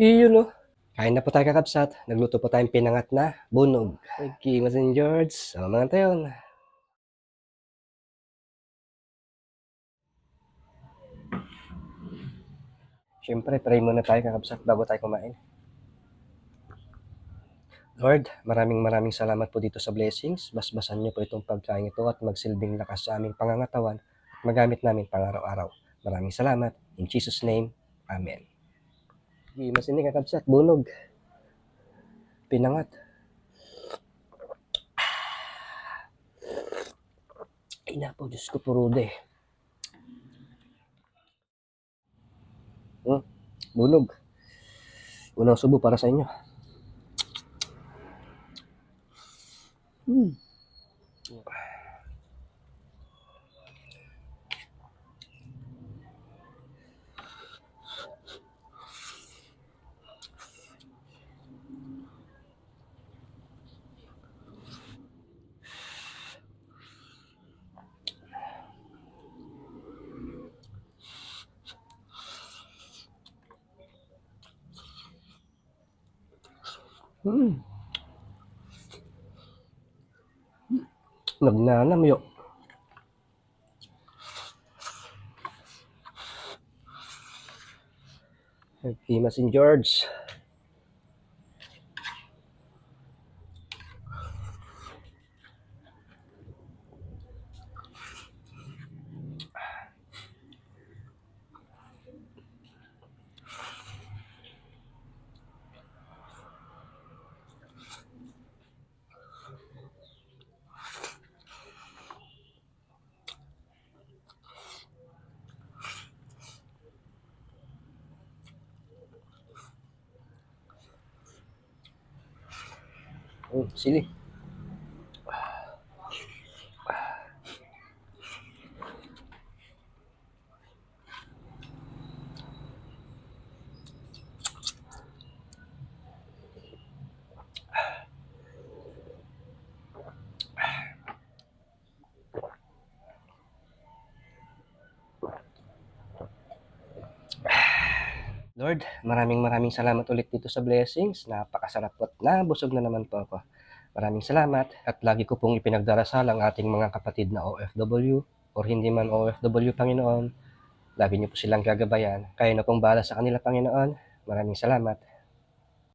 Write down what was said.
Iyon no. Kain na po tayo kakabsat. Nagluto po tayong pinangat na bunog. Okay, Masin George. Sama mga tayo. Siyempre, pray muna tayo kakabsat bago tayo kumain. Lord, maraming maraming salamat po dito sa blessings. Basbasan niyo po itong pagkain ito at magsilbing lakas sa aming pangangatawan at magamit namin pang araw-araw. Maraming salamat. In Jesus' name, Amen. Di masinig kakabsat, bunog. Pinangat. Ina po, Diyos ko po, Rude. Hmm, bunog. Unang subo para sa inyo. Hmm. Hmm. Nagnanam yo. Okay, Masin George. Oh, sili. Lord, maraming maraming salamat ulit dito sa blessings. Napakasarap po at nabusog na naman po ako. Maraming salamat at lagi ko pong ipinagdarasal ang ating mga kapatid na OFW or hindi man OFW, Panginoon. Lagi niyo po silang gagabayan. Kayo na pong bahala sa kanila, Panginoon. Maraming salamat.